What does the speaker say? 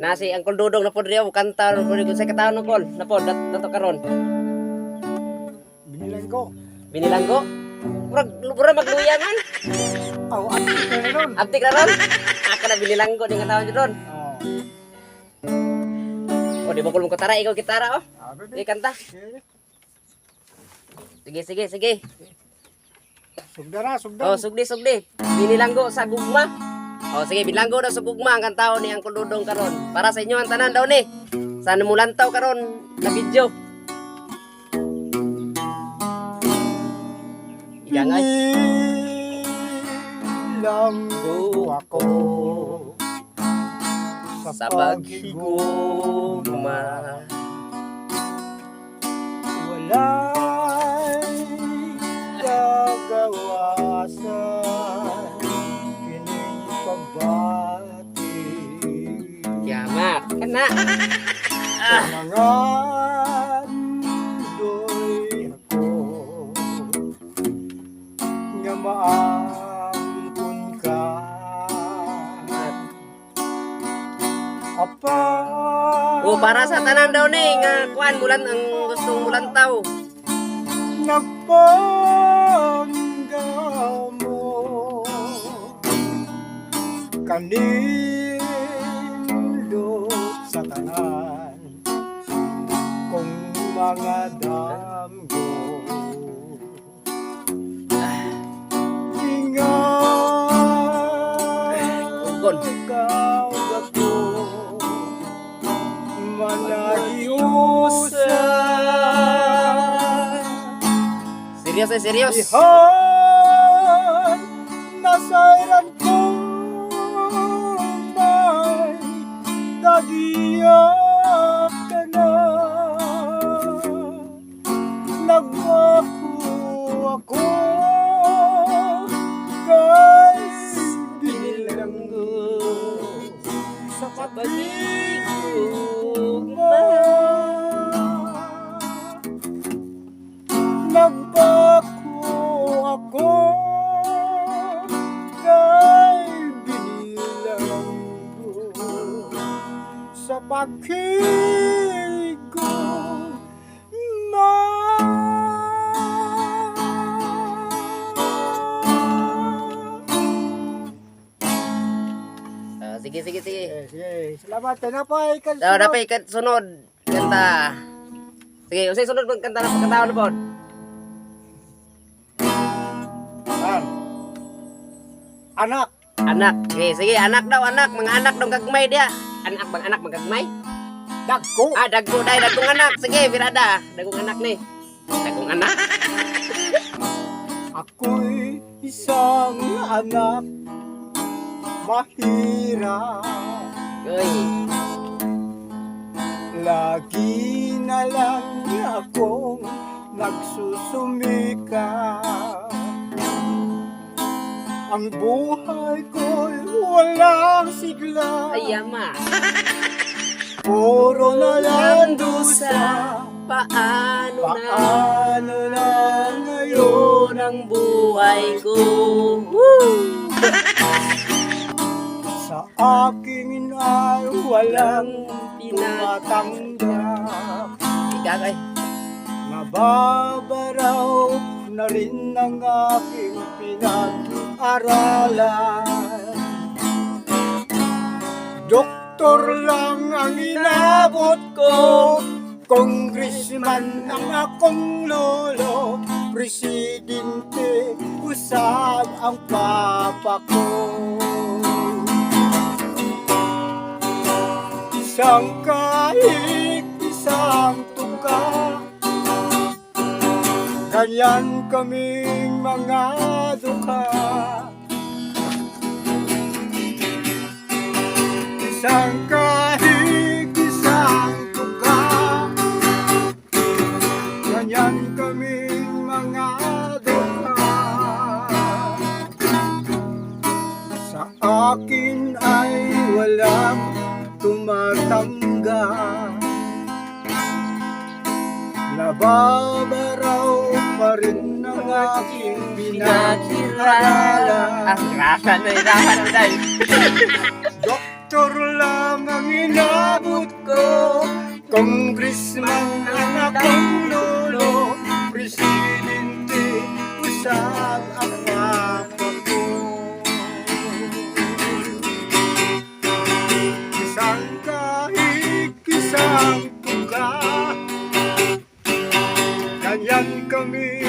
Nasi ang dudong na po diyo kanta po diyo sa kataon no kol. Na po dat dato karon. Binilang ko. Binilanggo. Murag murag magluyangan. Aw, at ito na ron. Abtik na ron. Aka na binilanggo di kataon diyo ron. Oh. O di ba kul mo katara ikaw gitara oh. Sige kanta. Sige sige sige. Sugda na, sugda. Oh sugdi sugdi. Binilanggo sa gugma. Oh sige bilanggo daw sa gugma ang kantaon ni ang dudong karon. Para sa inyo ang tanan daw ni. Sana mulantaw karon na video. Igangay. Bilanggo ako sa paghigugma. Wala'y Yamat. Kana. Nangan doy ako Nga maangkon ka Apa O para sa tanan daw ni nga kuan mulan ang gustong mulantaw. Nagpangga mo Kanindot mga damgo. Ingat ikaw ako Manahiusan Serius eh, serius. Ihan pagkilig ko Ah, sige sige sige. Eh, sige, salamat tinapay ka. Daw dapat ikat sunod kanta. Sige, usay sunod pag kanta na pagkataon na po. An. Anak, Anak. Sige, sige, anak daw, anak. Mga anak daw gagmay dia. Anak bang anak magagmay? dagko. Ah, dagko day, dagkong anak. Sige, birada. Dagkong anak ni. Dagkong anak. Ako'y isang anak mahirap. Uy. Lagi na lang akong nagsusumika Ang buhay ko'y walang sigla Ay, ama. Puro na lang dusa Paano na Paano na ngayon ang buhay ko? Woo! Sa aking ay walang tumatanggap Igagay. Nababaraw na rin ang aking pinag-aralan Doktor lang ang inabot ko Congressman ang akong lolo Presidente, usab ang papa ko. Isang kahit isang tuka Ganyan kaming mga dukha Isang kahit isang tuka Ganyan kaming mga dukha Sa akin ay walang tumatanggap Nababaraw pa rin aking pinakilala. Ah, rasa na, dahil. Doktor lang ang ina Congressman ang akong lolo. Presidente usab ang papa ko Isang kahig, isang tuga Ganyan kaming